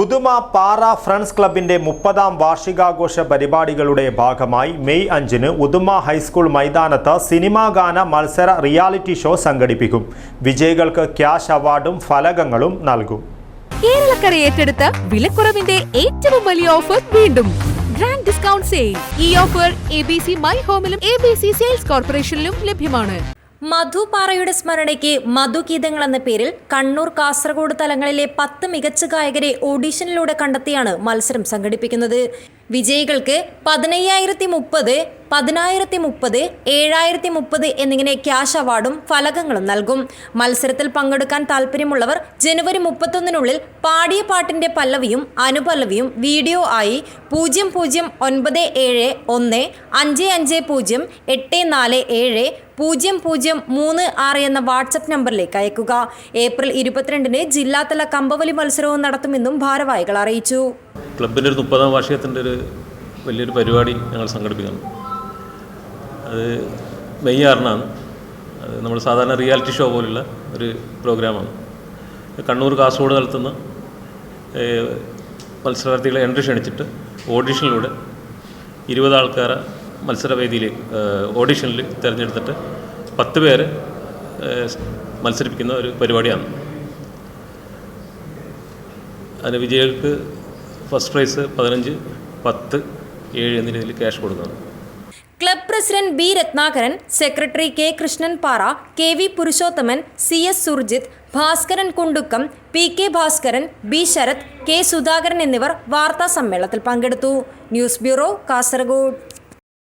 ഉദുമ പാറ ഫ്രണ്ട്സ് ക്ലബിന്റെ മുപ്പതാം വാർഷികാഘോഷ പരിപാടികളുടെ ഭാഗമായി മെയ് അഞ്ചിന് ഉദുമ ഹൈസ്കൂൾ മൈതാനത്ത് സിനിമാ ഗാന മത്സര റിയാലിറ്റി ഷോ സംഘടിപ്പിക്കും. വിജയികൾക്ക് ക്യാഷ് അവാർഡും ഫലകങ്ങളും നൽകും. കേരളക്കര ഏറ്റെടുത്ത വിലക്കുറവിന്റെ ഏറ്റവും വലിയ ഓഫർ വീണ്ടും. Grand discount sale. ഈ offer A B C my ഹോമിലും A B C sales കോർപ്പറേഷനിലും ലഭ്യമാണ്. മധു പാറയുടെ സ്മരണയ്ക്ക് മധുഗീതങ്ങൾ എന്ന പേരിൽ കണ്ണൂർ കാസർഗോഡ് തലങ്ങളിലെ പത്ത് മികച്ച ഗായകരെ ഓഡീഷനിലൂടെ കണ്ടെത്തിയാണ് മത്സരം സംഘടിപ്പിക്കുന്നത്. വിജയികൾക്ക് പതിനയ്യായിരത്തി മുപ്പത് പതിനായിരത്തി മുപ്പത് ഏഴായിരത്തി മുപ്പത് എന്നിങ്ങനെ ക്യാഷ് അവാർഡും ഫലകങ്ങളും നൽകും. മത്സരത്തിൽ പങ്കെടുക്കാൻ താല്പര്യമുള്ളവർ ജനുവരി മുപ്പത്തൊന്നിനുള്ളിൽ പാടിയ പാട്ടിന്റെ പല്ലവിയും അനുപല്ലവിയും വീഡിയോ ആയി പൂജ്യം പൂജ്യം ഒൻപത് ഏഴ് ഒന്ന് അഞ്ച് അഞ്ച് പൂജ്യം എട്ട് നാല് ഏഴ് പൂജ്യം പൂജ്യം മൂന്ന് ആറ് എന്ന വാട്സപ്പ് നമ്പറിലേക്ക് അയക്കുക. ഏപ്രിൽ ഇരുപത്തിരണ്ടിന് ജില്ലാതല കമ്പവലി മത്സരവും നടത്തുമെന്നും ഭാരവാഹികൾ അറിയിച്ചു. ക്ലബിന്റെ ഒരു മുപ്പതാം വാർഷികത്തിന്റെ ഒരു വലിയൊരു പരിപാടി ഞങ്ങൾ സംഘടിപ്പിക്കുന്നു. അത് മെയ് ആറിനാണ് അത് നമ്മൾ സാധാരണ റിയാലിറ്റി ഷോ പോലുള്ള ഒരു പ്രോഗ്രാമാണ്. കണ്ണൂർ കാസർഗോഡ് നടത്തുന്ന മത്സരാർത്ഥികളെ എൻട്രി ക്ഷണിച്ചിട്ട് ഓഡീഷനിലൂടെ ഇരുപത് ആൾക്കാരെ മത്സരവേദിയിലേക്ക് ഓഡീഷനിൽ തിരഞ്ഞെടുത്തിട്ട് പത്ത് പേരെ മത്സരിപ്പിക്കുന്ന ഒരു പരിപാടിയാണ്. അതിന് വിജയികൾക്ക് ഫസ്റ്റ് പ്രൈസ് പതിനഞ്ച് പത്ത് ഏഴ് എന്നീ രീതിയിൽ ക്യാഷ് കൊടുക്കണം. Club president B Ratnakaran secretary K Krishnan Para K V Purushothaman C S Surjith Bhaskaran Kundukkam P K Bhaskaran B Sarath K Sudhakaran എന്നിവർ വാർത്താ സമ്മേളനത്തിൽ പങ്കെടുത്തു. News bureau Kasaragod.